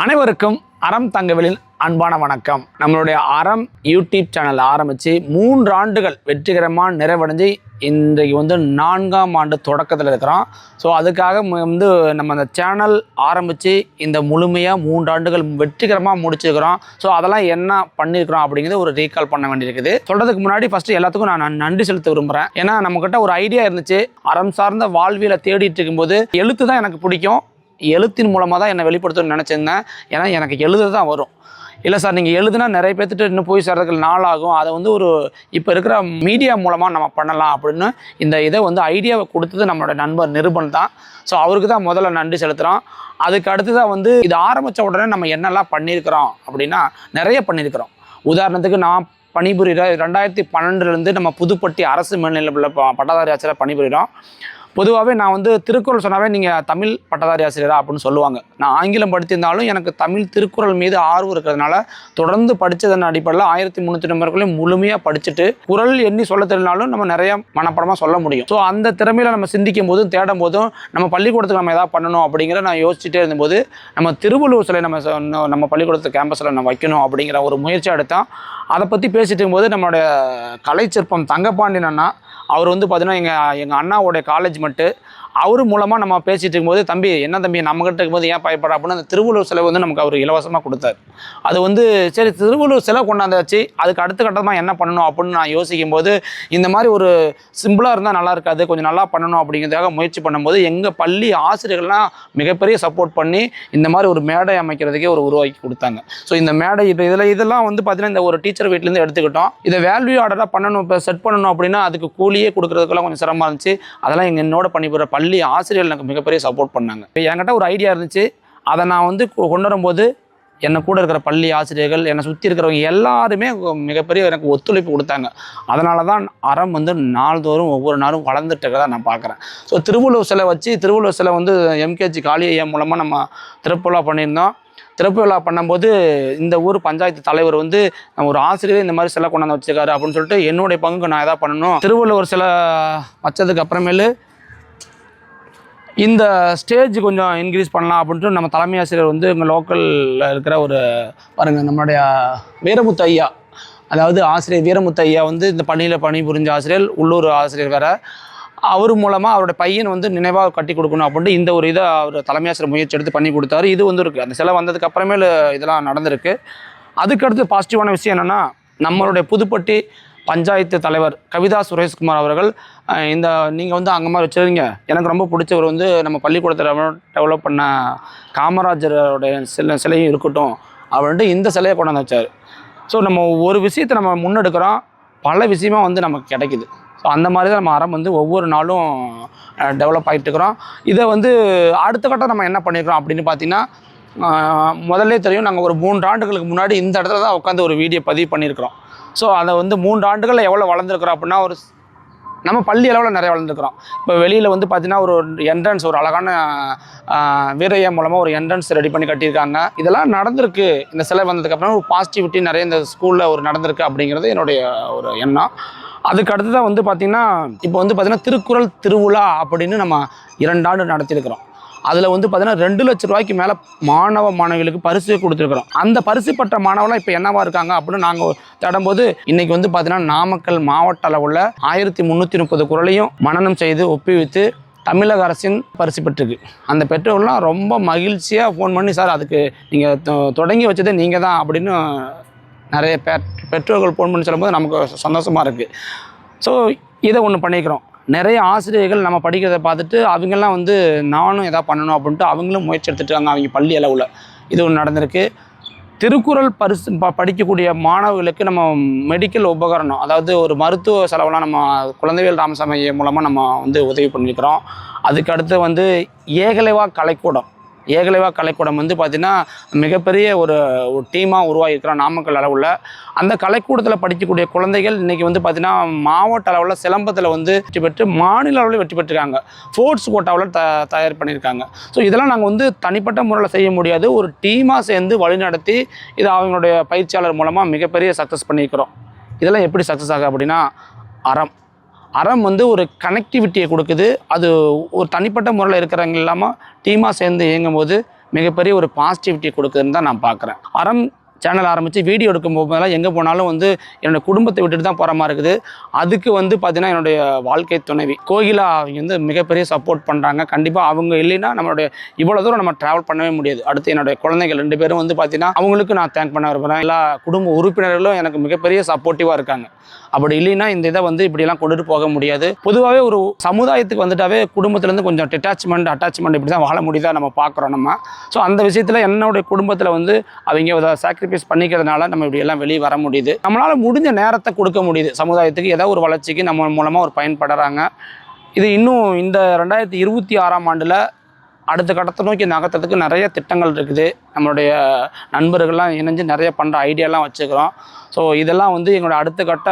அனைவருக்கும் அறம் தங்கவெளியின் அன்பான வணக்கம். நம்மளுடைய அறம் யூடியூப் சேனல் ஆரம்பித்து மூன்று ஆண்டுகள் வெற்றிகரமாக நிறைவடைஞ்சு இன்றைக்கு வந்து நான்காம் ஆண்டு தொடக்கத்தில் இருக்கிறோம். ஸோ அதுக்காக மு- வந்து நம்ம அந்த சேனல் ஆரம்பித்து இந்த முழுமையாக மூன்று ஆண்டுகள் வெற்றிகரமாக முடிச்சிருக்கிறோம். ஸோ அதெல்லாம் என்ன பண்ணியிருக்கிறோம் அப்படிங்கிறது ஒரு ரீகால் பண்ண வேண்டியிருக்குது. சொல்கிறதுக்கு முன்னாடி ஃபஸ்ட்டு எல்லாத்துக்கும் நான் நன்றி செலுத்த விரும்புகிறேன் ஏன்னா நம்மக்கிட்ட ஒரு ஐடியா இருந்துச்சு. அறம் சார்ந்த வாழ்வியலை தேடிட்டு இருக்கும்போது எழுத்து தான் எனக்கு பிடிக்கும். எழுத்தின் மூலமாக தான் என்னை வெளிப்படுத்தணும்னு நினச்சிருந்தேன். ஏன்னா எனக்கு எழுத தான் வரும். இல்லை சார் நீங்கள் எழுதுனா நிறைய பேர்த்துட்டு இன்னும் போய் சேர்றதுக்கு நாள் ஆகும். அதை வந்து ஒரு இப்போ இருக்கிற மீடியா மூலமாக நம்ம பண்ணலாம் அப்படின்னு இந்த இதை வந்து ஐடியாவை கொடுத்தது நம்மளோட நண்பர் நிருபன் தான். ஸோ அவருக்கு தான் முதல்ல நன்றி செலுத்துகிறோம் அதுக்கு அடுத்ததாக வந்து இது ஆரம்பித்த உடனே நம்ம என்னெல்லாம் பண்ணியிருக்கிறோம் அப்படின்னா நிறைய பண்ணியிருக்கிறோம். உதாரணத்துக்கு நான் பணிபுரிகிற ரெண்டாயிரத்தி பன்னெண்டுலேருந்து நம்ம புதுப்பட்டி அரசு மேல்நிலையில் பட்டதாரி ஆட்சியில் பணிபுரிகிறோம் பொதுவாகவே நான் வந்து திருக்குறள் சொன்னாவே நீங்கள் தமிழ் பட்டதாரி ஆசிரியரா அப்படின்னு சொல்லுவாங்க. நான் ஆங்கிலம் படித்திருந்தாலும் எனக்கு தமிழ் திருக்குறள் மீது ஆர்வம் இருக்கிறதுனால தொடர்ந்து படித்ததன் அடிப்படையில் ஆயிரத்தி முந்நூற்றி நம்பர்களையும் முழுமையாக படிச்சுட்டு குரல் எண்ணி சொல்ல தெரியலனாலும் நம்ம நிறைய மனப்படமாக சொல்ல முடியும். ஸோ அந்த திறமையில் நம்ம சிந்திக்கும் போதும் தேடும் போதும் நம்ம பள்ளிக்கூடத்துக்கு நம்ம எதாவது பண்ணணும் அப்படிங்கிற நான் யோசிச்சுட்டே இருந்தபோது நம்ம திருவள்ளுவர் சிலை நம்ம நம்ம பள்ளிக்கூடத்து கேம்பஸில் நம்ம வைக்கணும் அப்படிங்கிற ஒரு முயற்சி எடுத்தோம் அதை பற்றி பேசிட்டு இருக்கும்போது நம்மளுடைய கலைச்சிற்பம் தங்கப்பாண்டியன் அண்ணா அவர் வந்து பார்த்தீங்கன்னா எங்கள் எங்கள் அண்ணாவோடைய காலேஜ் மட்டு அவர் மூலமாக நம்ம பேசிகிட்டு இருக்கும்போது தம்பி என்ன தம்பி நம்மகிட்ட இருக்கும்போது ஏன் பயப்பட அப்படின்னு அந்த திருவள்ளுவர் சிலை வந்து நமக்கு அவர் இலவசமாக கொடுத்தார். அது வந்து சரி திருவள்ளுவர் சிலை கொண்டாந்தாச்சு அதுக்கு அடுத்த கட்டமாக என்ன பண்ணணும்? அப்படின்னு நான் யோசிக்கும் போது இந்த மாதிரி ஒரு சிம்பிளாக இருந்தால் நல்லா இருக்காது கொஞ்சம் நல்லா பண்ணணும் அப்படிங்கிறதுக்காக முயற்சி பண்ணும்போது எங்கள் பள்ளி ஆசிரியர்கள்லாம் மிகப்பெரிய சப்போர்ட் பண்ணி இந்த மாதிரி ஒரு மேடை அமைக்கிறதுக்கே ஒரு உருவாக்கி கொடுத்தாங்க. ஸோ இந்த மேடை இப்போ இதில் இதெல்லாம் வந்து பார்த்தீங்கன்னா இந்த ஒரு டீச்சர் வீட்டிலேருந்து எடுத்துக்கிட்டோம். இதை வேல்யூ ஆர்டராக பண்ணணும் இப்போ செட் பண்ணணும் அப்படின்னா அதுக்கு கூலியே கொடுக்குறதுக்கெல்லாம் கொஞ்சம் சிரமமாக இருந்துச்சு. அதெல்லாம் எங்கள் என்னோட பணிபுரிற பள்ளி ஆசிரியர்கள் எனக்கு மிகப்பெரிய சப்போர்ட் பண்ணாங்க. இப்போ என்கிட்ட ஒரு ஐடியா இருந்துச்சு. அதை நான் வந்து கொ- கொண்டு வரும்போது என்னை கூட இருக்கிற பள்ளி ஆசிரியர்கள் என்னை சுற்றி இருக்கிறவங்க எல்லாருமே மிகப்பெரிய எனக்கு ஒத்துழைப்பு கொடுத்தாங்க. அதனால தான் அறம் வந்து நாள்தோறும் ஒவ்வொரு நாளும் வளர்ந்துட்டு நான் பார்க்குறேன் ஸோ திருவள்ளுவர் சிலை வச்சு திருவள்ளுவர் சிலை வந்து எம்கேஜி காளியம் மூலமாக நம்ம திருப்பலா பண்ணியிருந்தோம். திறப்பு விழா பண்ணும்போது இந்த ஊர் பஞ்சாயத்து தலைவர் வந்து நம்ம ஒரு ஆசிரியர் இந்த மாதிரி சிலை கொண்டாந்து வச்சிருக்காரு அப்படின்னு சொல்லிட்டு என்னுடைய பங்குக்கு நான் எதாவது பண்ணணும். திருவள்ளுவர் சிலை வச்சதுக்கு அப்புறமேலு இந்த ஸ்டேஜ் கொஞ்சம் இன்க்ரீஸ் பண்ணலாம் அப்படின்ட்டு நம்ம தலைமை ஆசிரியர் வந்து இங்கே லோக்கலில் இருக்கிற ஒரு பாருங்கள் நம்மளுடைய வீரமுத்து ஐயா. அதாவது ஆசிரியர் வீரமுத்து ஐயா வந்து இந்த பணியில் பணி புரிஞ்ச ஆசிரியர் உள்ளூர் ஆசிரியர் வேறு. அவர் மூலமாக அவருடைய பையன் வந்து நினைவாக கட்டி கொடுக்கணும் அப்படின்ட்டு இந்த ஒரு இதை அவர் தலைமை ஆசிரியர் முயற்சி எடுத்து பண்ணி கொடுத்தாரு. இது வந்து இருக்குது அந்த சிலை வந்ததுக்கு அப்புறமேலு இதெல்லாம் நடந்திருக்கு. அதுக்கடுத்து பாசிட்டிவான விஷயம் என்னென்னா நம்மளுடைய புதுப்பட்டி பஞ்சாயத்து தலைவர் கவிதா சுரேஷ்குமார் அவர்கள் இந்த நீங்கள் வந்து அங்கே மாதிரி வச்சுருங்க எனக்கு ரொம்ப பிடிச்சவர் வந்து நம்ம பள்ளிக்கூடத்தில் டெவலப் பண்ண காமராஜரோடைய சில சிலையும் இருக்கட்டும். அப்படின்ட்டு இந்த சிலையை கொண்டாந்து வச்சார். ஸோ நம்ம ஒரு விஷயத்தை நம்ம முன்னெடுக்கிறோம். பல விஷயமா வந்து நமக்கு கிடைக்குது. ஸோ அந்த மாதிரி தான் நம்ம அறம் வந்து ஒவ்வொரு நாளும் டெவலப் ஆகிட்டு இருக்கிறோம். இதை வந்து அடுத்த கட்டம் நம்ம என்ன பண்ணியிருக்கிறோம் அப்படின்னு பார்த்தீங்கன்னா முதல்ல தெரியும் நாங்கள் ஒரு மூன்று ஆண்டுகளுக்கு முன்னாடி இந்த இடத்துல தான் உட்காந்து ஒரு வீடியோ பதிவு பண்ணியிருக்கிறோம். ஸோ அதை வந்து மூன்று ஆண்டுகளில் எவ்வளோ வளர்ந்துருக்குறோம் அப்படின்னா ஒரு நம்ம பள்ளி அளவில் நிறைய வளர்ந்துருக்குறோம். இப்போ வெளியில் வந்து பார்த்தீங்கன்னா ஒரு என்ட்ரன்ஸ் ஒரு அழகான வீரையம் மூலமாக ஒரு என்ட்ரன்ஸ் ரெடி பண்ணி கட்டியிருக்காங்க. இதெல்லாம் நடந்திருக்கு. இந்த சிலை வந்ததுக்கப்புறம் ஒரு பாசிட்டிவிட்டி நிறைய இந்த ஸ்கூலில் ஒரு நடந்திருக்கு அப்படிங்கிறது என்னுடைய ஒரு எண்ணம். அதுக்கு அடுத்ததான் வந்து பார்த்திங்கன்னா இப்போ வந்து பார்த்திங்கன்னா திருக்குறள் திருவிழா அப்படின்னு நம்ம இரண்டாண்டு நடத்தியிருக்கிறோம். அதில் வந்து பார்த்தீங்கன்னா ரெண்டு லட்ச ரூபாய்க்கு மேலே மாணவ மாணவிகளுக்கு பரிசு கொடுத்துருக்குறோம். அந்த பரிசு பெற்ற மாணவலாம் இப்போ என்னவா இருக்காங்க அப்படின்னு நாங்கள் தேடும்போது இன்னைக்கு வந்து பார்த்தீங்கன்னா நாமக்கல் மாவட்ட அளவில் ஆயிரத்தி முந்நூற்றி முப்பது குரலையும் மனனம் செய்து ஒப்புவித்து தமிழக அரசின் பரிசு பெற்றுக்கு அந்த பெற்றோர்லாம் ரொம்ப மகிழ்ச்சியாக ஃபோன் பண்ணி சார் அதுக்கு நீங்கள் தொடங்கி வச்சதே நீங்கள் தான் அப்படின்னு நிறைய பெற்றோர்கள் ஃபோன் பண்ணி சொல்லும்போது நமக்கு சந்தோஷமாக இருக்குது ஸோ இதை ஒன்று பண்ணிக்கிறோம். நிறைய ஆசிரியர்கள் நம்ம படிக்கிறத பார்த்துட்டு அவங்கெல்லாம் வந்து நானும் எதாவது பண்ணணும் அப்படின்ட்டு அவங்களும் முயற்சி எடுத்துட்டாங்க அவங்க பள்ளி அளவில் இது ஒன்று நடந்திருக்கு. திருக்குறள் பரிசு ப படிக்கக்கூடிய மாணவர்களுக்கு நம்ம மெடிக்கல் உபகரணம் அதாவது ஒரு மருத்துவ செலவெல்லாம் நம்ம குழந்தைவேல் ராமசாமி மூலமாக நம்ம வந்து உதவி பண்ணியிருக்கிறோம் அதுக்கு அடுத்து வந்து ஏகலைவா கலைக்கூடம். ஏகலைவா கலைக்கூடம் வந்து பார்த்திங்கன்னா மிகப்பெரிய ஒரு ஒரு டீமாக உருவாகியிருக்கிறோம் நாமக்கல் அளவில். அந்த கலைக்கூடத்தில் படிக்கக்கூடிய குழந்தைகள் இன்றைக்கி வந்து பார்த்திங்கன்னா மாவட்ட அளவில் சிலம்பத்தில் வந்து வெற்றி பெற்று மாநில அளவில் வெற்றி பெற்றிருக்காங்க. ஸ்போர்ட்ஸ் கோட்டாவில் த தயார் பண்ணியிருக்காங்க. ஸோ இதெல்லாம் நாங்கள் வந்து தனிப்பட்ட முறையில் செய்ய முடியாது. ஒரு டீமாக சேர்ந்து வழிநடத்தி இதை அவங்களுடைய பயிற்சியாளர் மூலமாக மிகப்பெரிய சக்ஸஸ் பண்ணியிருக்கிறோம். இதெல்லாம் எப்படி சக்ஸஸ் ஆகும் அப்படின்னா அறம். அறம் வந்து ஒரு கனெக்டிவிட்டியை கொடுக்குது. அது ஒரு தனிப்பட்ட முறையில் இருக்கிறவங்க இல்லாமல் டீமாக சேர்ந்து இயங்கும் போது மிகப்பெரிய ஒரு பாசிட்டிவிட்டி கொடுக்குதுன்னு தான் நான் பார்க்குறேன். அறம் சேனல் ஆரம்பித்து வீடியோ எடுக்கும் போதெல்லாம் எங்கே போனாலும் வந்து என்னோடய குடும்பத்தை விட்டுட்டு தான் போகிற மாதிரி இருக்குது. அதுக்கு வந்து பார்த்திங்கன்னா என்னுடைய வாழ்க்கை துணைவி. கோகிலா அவங்க வந்து மிகப்பெரிய சப்போர்ட் பண்ணுறாங்க கண்டிப்பாக அவங்க இல்லைன்னா நம்மளுடைய இவ்வளோ தூரம் நம்ம ட்ராவல் பண்ணவே முடியாது. அடுத்து என்னுடைய குழந்தைகள் ரெண்டு பேரும் வந்து பார்த்திங்கன்னா அவங்களுக்கு நான் தேங்க் பண்ண விரும்புகிறேன் எல்லா குடும்ப உறுப்பினர்களும் எனக்கு மிகப்பெரிய சப்போர்ட்டிவாக இருக்காங்க. அப்படி இல்லைன்னா இந்த இதை வந்து இப்படிலாம் கொண்டுட்டு போக முடியாது. பொதுவாகவே ஒரு சமுதாயத்துக்கு வந்துட்டாவே குடும்பத்துலேருந்து கொஞ்சம் டிட்டாச்மெண்ட் அட்டாச்மெண்ட் இப்படி தான் வாழ முடியுதா நம்ம பார்க்குறோம் நம்ம. ஸோ அந்த விஷயத்தில் என்னுடைய குடும்பத்தில் வந்து அவங்க சாக்ரிஃபைஸ் பண்ணிக்கிறதுனால நம்ம இப்படி எல்லாம் வெளியே வர முடியுது. நம்மளால் முடிஞ்ச நேரத்தை கொடுக்க முடியுது. சமுதாயத்துக்கு ஏதோ ஒரு வளர்ச்சிக்கு நம்ம மூலமாக ஒரு பயன்படுறாங்க. இது இன்னும் இந்த ரெண்டாயிரத்தி இருபத்தி ஆறாம் ஆண்டில் அடுத்த கட்டத்தை நோக்கி நகர்த்ததுக்கு நிறைய திட்டங்கள் இருக்குது. நம்மளுடைய நண்பர்கள்லாம் இணைஞ்சு நிறைய பண்ணுற ஐடியாலாம் வச்சுக்கிறோம். ஸோ இதெல்லாம் வந்து எங்களோட அடுத்த கட்ட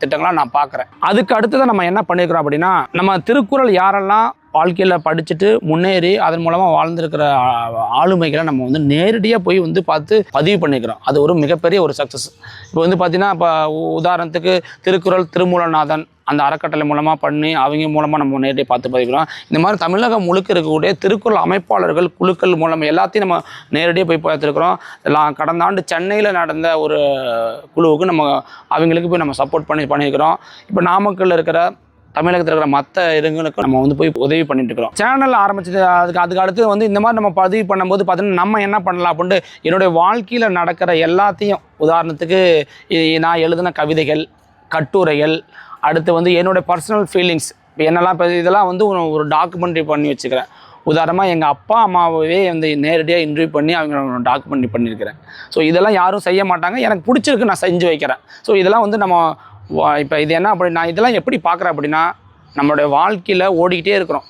திட்டங்களாக நான் பார்க்குறேன் அதுக்கு அடுத்ததான் நம்ம என்ன பண்ணியிருக்கிறோம் அப்படின்னா நம்ம திருக்குறள் யாரெல்லாம் வாழ்க்கையில் படிச்சுட்டு முன்னேறி அதன் மூலமாக வாழ்ந்துருக்கிற ஆளுமைகளை நம்ம வந்து நேரடியாக போய் வந்து பார்த்து பதிவு பண்ணிக்கிறோம். அது ஒரு மிகப்பெரிய ஒரு சக்ஸஸ் இப்போ வந்து பார்த்தீங்கன்னா இப்போ உதாரணத்துக்கு திருக்குறள் திருமூலநாதன் அந்த அறக்கட்டளை மூலமாக பண்ணி அவங்க மூலமாக நம்ம நேரடியாக பார்த்து பதிக்கிறோம் இந்த மாதிரி தமிழகம் முழுக்க இருக்கக்கூடிய திருக்குறள் அமைப்பாளர்கள் குழுக்கள் மூலம் எல்லாத்தையும் நம்ம நேரடியாக போய் பார்த்துருக்குறோம். எல்லாம் கடந்த ஆண்டு சென்னையில் நடந்த ஒரு குழுவுக்கு நம்ம அவங்களுக்கு போய் நம்ம சப்போர்ட் பண்ணி பண்ணியிருக்கிறோம். இப்போ நாமக்கல்ல இருக்கிற தமிழகத்தில் இருக்கிற மற்ற இடங்களுக்கும் நம்ம வந்து போய் உதவி பண்ணிட்டு இருக்கிறோம். சேனல் ஆரம்பிச்சது அதுக்கு அதுக்கு அடுத்து வந்து இந்த மாதிரி நம்ம பதிவு பண்ணும்போது பார்த்தீங்கன்னா நம்ம என்ன பண்ணலாம் அப்படின்ட்டு என்னுடைய வாழ்க்கையில் நடக்கிற எல்லாத்தையும் உதாரணத்துக்கு நான் எழுதின கவிதைகள் கட்டுரைகள் அடுத்து வந்து என்னுடைய பர்சனல் ஃபீலிங்ஸ் இப்போ என்னெல்லாம் இப்போ இதெல்லாம் வந்து ஒரு- ஒரு டாக்குமெண்ட்ரி பண்ணி வச்சுக்கிறேன். உதாரணமாக எங்கள் அப்பா அம்மாவே வந்து நேரடியாக இன்டர்வியூ பண்ணி அவங்க டாக்குமெண்ட்ரி பண்ணியிருக்கிறேன். ஸோ இதெல்லாம் யாரும் செய்ய மாட்டாங்க. எனக்கு பிடிச்சிருக்கு நான் செஞ்சு வைக்கிறேன். ஸோ இதெல்லாம் வந்து நம்ம வா இப்போ இது என்ன அப்படி நான் இதெல்லாம் எப்படி பார்க்குறேன் அப்படின்னா நம்மளுடைய வாழ்க்கையில் ஓடிக்கிட்டே இருக்கிறோம்.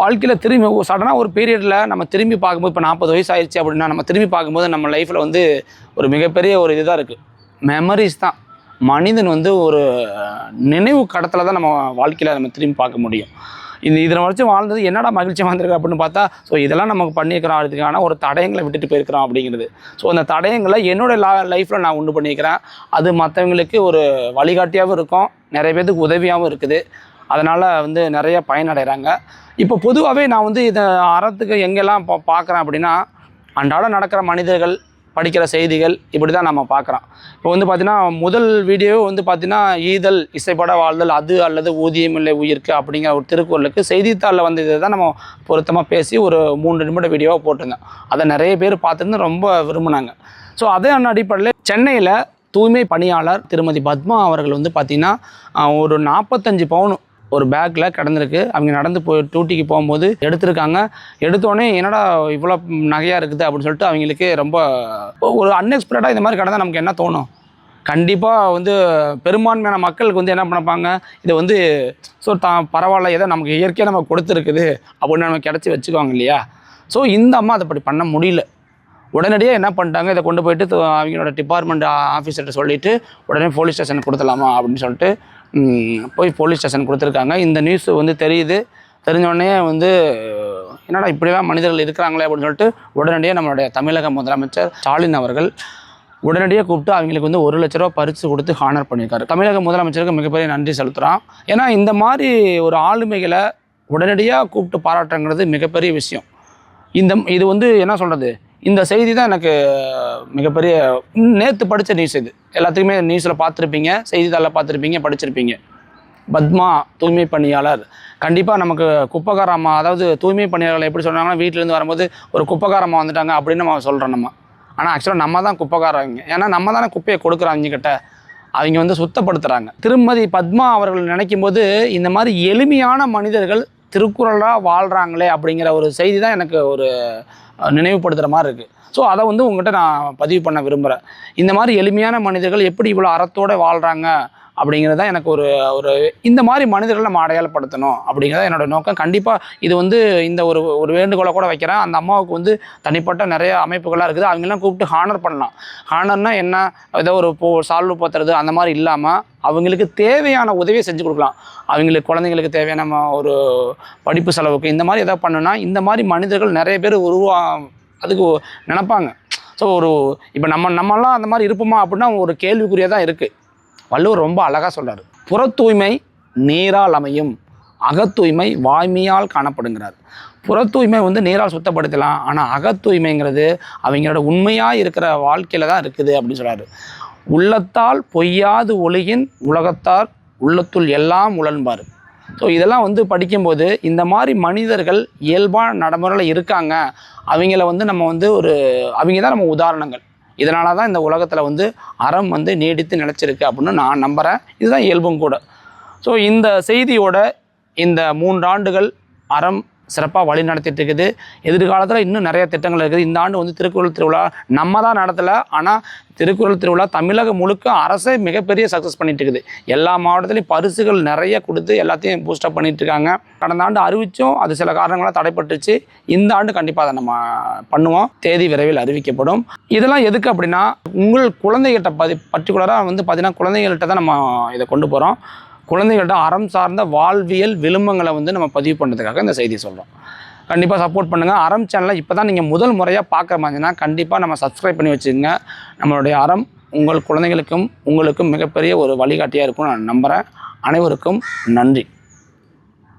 வாழ்க்கையில் திரும்பி சடனாக ஒரு பீரியடில் நம்ம திரும்பி பார்க்கும்போது இப்போ நாற்பது வயசு ஆயிடுச்சு அப்படின்னா நம்ம திரும்பி பார்க்கும்போது நம்ம லைஃப்பில் வந்து ஒரு மிகப்பெரிய ஒரு இதுதான் இருக்குது மெமரிஸ் தான். மனிதன் வந்து ஒரு நினைவு கடத்தில் தான் நம்ம வாழ்க்கையில் நம்ம திரும்பி பார்க்க முடியும். இந்த இதில் வரைச்சும் வாழ்ந்தது என்னடா மகிழ்ச்சி வந்திருக்கு அப்படின்னு பார்த்தா ஸோ இதெல்லாம் நமக்கு பண்ணியிருக்கிறோம் அதுக்கான ஒரு தடயங்களை விட்டுட்டு போயிருக்கிறோம் அப்படிங்கிறது. ஸோ அந்த தடயங்களை என்னோட லா லைஃப்பில் நான் உண்டு பண்ணியிருக்கிறேன். அது மற்றவங்களுக்கு ஒரு வழிகாட்டியாகவும் இருக்கும் நிறைய பேருக்கு உதவியாகவும் இருக்குது. அதனால் வந்து நிறைய பயனடைகிறாங்க இப்போ பொதுவாகவே நான் வந்து இதை அறத்துக்கு எங்கெல்லாம் பா பார்க்குறேன் அப்படின்னா அன்றாடம் நடக்கிற மனிதர்கள் படிக்கிற செய்திகள் இப்படி தான் நம்ம பார்க்குறோம். இப்போ வந்து பார்த்தீங்கன்னா முதல் வீடியோ வந்து பார்த்தீங்கன்னா ஈதல் இசைப்பட வாழ்தல் அது அல்லது ஊதியம் இல்லை உயிர்க்கு அப்படிங்கிற ஒரு திருக்குறளுக்கு செய்தித்தாளில் வந்து இதை தான் நம்ம பொருத்தமாக பேசி ஒரு மூன்று நிமிட வீடியோவாக போட்டிருந்தோம். அதை நிறைய பேர் பார்த்துருந்து ரொம்ப விரும்பினாங்க. ஸோ அதே அடிப்படையில் சென்னையில் தூய்மை பணியாளர் திருமதி பத்மா அவர்கள் வந்து பார்த்திங்கன்னா ஒரு நாற்பத்தஞ்சு பவுன் ஒரு பேக்கில் கிடந்திருக்கு. அவங்க நடந்து போய் டூட்டிக்கு போகும்போது எடுத்திருக்காங்க. எடுத்தோடனே என்னடா இவ்வளோ நகையாக இருக்குது அப்படின்னு சொல்லிட்டு அவங்களுக்கு ரொம்ப ஒரு அன்எக்ஸ்பெக்டடாக இந்த மாதிரி கிடந்தால் நமக்கு என்ன தோணும்? கண்டிப்பாக வந்து பெரும்பான்மையான மக்களுக்கு வந்து என்ன பண்ணப்பாங்க? இதை வந்து ஸோ தான் பரவாயில்ல ஏதோ நமக்கு இயற்கையாக நமக்கு கொடுத்துருக்குது அப்படின்னு நம்ம கிடச்சி வச்சுக்குவாங்க இல்லையா? ஸோ இந்த அம்மா அதை அப்படி பண்ண முடியல. உடனடியாக என்ன பண்ணிட்டாங்க? இதை கொண்டு போயிட்டு அவங்களோட டிபார்ட்மெண்ட் ஆஃபீஸர்கிட்ட சொல்லிவிட்டு உடனே போலீஸ் ஸ்டேஷன் கொடுத்துடலாமா அப்படின்னு சொல்லிட்டு போய் போலீஸ் ஸ்டேஷன் கொடுத்துருக்காங்க. இந்த நியூஸ் வந்து தெரியுது. தெரிஞ்சோடனே வந்து என்னடா இப்படிலாம் மனிதர்கள் இருக்கிறாங்களே அப்படின்னு சொல்லிட்டு உடனடியாக நம்மளுடைய தமிழக முதலமைச்சர் ஸ்டாலின் அவர்கள் உடனடியாக கூப்பிட்டு அவங்களுக்கு வந்து ஒரு லட்ச ரூபா பரிசு கொடுத்து ஹானர் பண்ணியிருக்காரு. தமிழக முதலமைச்சருக்கு மிகப்பெரிய நன்றி செலுத்துகிறான் ஏன்னா இந்த மாதிரி ஒரு ஆளுமைகளை உடனடியாக கூப்பிட்டு பாராட்டுங்கிறது மிகப்பெரிய விஷயம். இந்த இது வந்து என்ன சொல்கிறது இந்த செய்தி தான் எனக்கு மிகப்பெரிய நேற்று படித்த நியூஸ் இது. எல்லாத்துக்குமே நியூஸில் பார்த்துருப்பீங்க செய்தித்தாளில் பார்த்துருப்பீங்க படிச்சிருப்பீங்க. பத்மா தூய்மை பணியாளர். கண்டிப்பாக நமக்கு குப்பகாரம்மா அதாவது தூய்மை பணியாளர்கள் எப்படி சொல்கிறாங்கன்னா வீட்டிலேருந்து வரும்போது ஒரு குப்பகாரம்மா வந்துட்டாங்க அப்படின்னு நம்ம சொல்கிறோம் நம்ம. ஆனால் ஆக்சுவலாக நம்ம தான் குப்பகாரங்க. ஏன்னா நம்ம தானே குப்பையை கொடுக்குறாங்க கிட்ட. அவங்க வந்து சுத்தப்படுத்துகிறாங்க திருமதி பத்மா அவர்கள் நினைக்கும் போது இந்த மாதிரி எளிமையான மனிதர்கள் திருக்குறளாக வாழ்கிறாங்களே அப்படிங்கிற ஒரு செய்தி தான் எனக்கு ஒரு நினைவுபடுத்துகிற மாதிரி இருக்குது ஸோ அதை வந்து உங்கள்கிட்ட நான் பதிவு பண்ண விரும்புகிறேன் இந்த மாதிரி எளிமையான மனிதர்கள் எப்படி இவ்வளோ அறத்தோடு வாழ்கிறாங்க அப்படிங்கிறது தான் எனக்கு ஒரு ஒரு இந்த மாதிரி மனிதர்களை நம்ம அடையாளப்படுத்தணும் அப்படிங்கிறத என்னோட நோக்கம். கண்டிப்பாக இது வந்து இந்த ஒரு ஒரு வேண்டுகோளை கூட வைக்கிறேன். அந்த அம்மாவுக்கு வந்து தனிப்பட்ட நிறைய அமைப்புகளாக இருக்குது. அவங்கெல்லாம் கூப்பிட்டு ஹானர் பண்ணலாம். ஹானர்னா என்ன? ஏதோ ஒரு போ சால்வு பத்துறது அந்த மாதிரி இல்லாமல் அவங்களுக்கு தேவையான உதவியை செஞ்சு கொடுக்கலாம். அவங்களுக்கு குழந்தைங்களுக்கு தேவையான ஒரு படிப்பு செலவுக்கு இந்த மாதிரி எதாவது பண்ணுனா இந்த மாதிரி மனிதர்கள் நிறைய பேர் உருவா அதுக்கு நினப்பாங்க. ஸோ ஒரு இப்போ நம்ம நம்மலாம் அந்த மாதிரி இருப்போமா அப்படின்னா ஒரு கேள்விக்குறியாக தான் இருக்குது வள்ளுவர் ரொம்ப அழகாக சொல்கிறார் புற தூய்மை நீரால் அமையும். அகத்தூய்மை வாய்மையால் காணப்படுங்கிறார். புற தூய்மை வந்து நீரால் சுத்தப்படுத்தலாம். ஆனால் அகத்தூய்மைங்கிறது அவங்களோட உண்மையாக இருக்கிற வாழ்க்கையில் தான் இருக்குது அப்படின்னு சொல்கிறாரு உள்ளத்தால் பொய்யாது ஒளியின் உலகத்தார் உள்ளத்துள் எல்லாம் உழன்பார். ஸோ இதெல்லாம் வந்து படிக்கும்போது இந்த மாதிரி மனிதர்கள் இயல்பான நடைமுறையில் இருக்காங்க. அவங்கள வந்து நம்ம வந்து ஒரு அவங்க தான் நம்ம உதாரணங்கள். இதனால தான் இந்த உலகத்தில் வந்து அறம் வந்து நீடித்து நிலச்சிருக்கு அப்படின்னு நான் நம்புகிறேன் இதுதான் இயல்பும் கூட. ஸோ இந்த செய்தியோட இந்த மூன்றாண்டுகள் அறம் சிறப்பாக வழி நடத்திட்டு இருக்குது எதிர்காலத்தில் இன்னும் நிறைய திட்டங்கள் இருக்குது. இந்த ஆண்டு வந்து திருக்குறள் திருவிழா நம்ம தான் நடத்தலை. ஆனால் திருக்குறள் திருவிழா தமிழகம் முழுக்க அரசே மிகப்பெரிய சக்ஸஸ் பண்ணிட்டு இருக்குது எல்லா மாவட்டத்திலையும் பரிசுகள் நிறைய கொடுத்து எல்லாத்தையும் பூஸ்டப் பண்ணிட்டு இருக்காங்க கடந்த ஆண்டு அறிவிச்சும் அது சில காரணங்களாக தடைப்பட்டுச்சு இந்த ஆண்டு கண்டிப்பாக அதை நம்ம பண்ணுவோம். தேதி விரைவில் அறிவிக்கப்படும். இதெல்லாம் எதுக்கு அப்படின்னா உங்கள் குழந்தைகிட்ட பதி பர்டிகுலராக வந்து பார்த்திங்கன்னா குழந்தைகள்கிட்ட தான் நம்ம இதை கொண்டு போகிறோம் குழந்தைகள்கிட்ட அறம் சார்ந்த வாழ்வியல் விழுமங்களை வந்து நம்ம பதிவு பண்ணுறதுக்காக இந்த செய்தி சொல்கிறோம் கண்டிப்பாக சப்போர்ட் பண்ணுங்கள் அறம் சேனலை இப்போ தான் நீங்கள் முதல் முறையாக பார்க்குற மாதிரினா கண்டிப்பாக நம்ம சப்ஸ்கிரைப் பண்ணி வச்சுக்கோங்க. நம்மளுடைய அறம் உங்கள் குழந்தைகளுக்கும் உங்களுக்கும் மிகப்பெரிய ஒரு வழிகாட்டியாக இருக்கும்னு நான் நம்புகிறேன் அனைவருக்கும் நன்றி.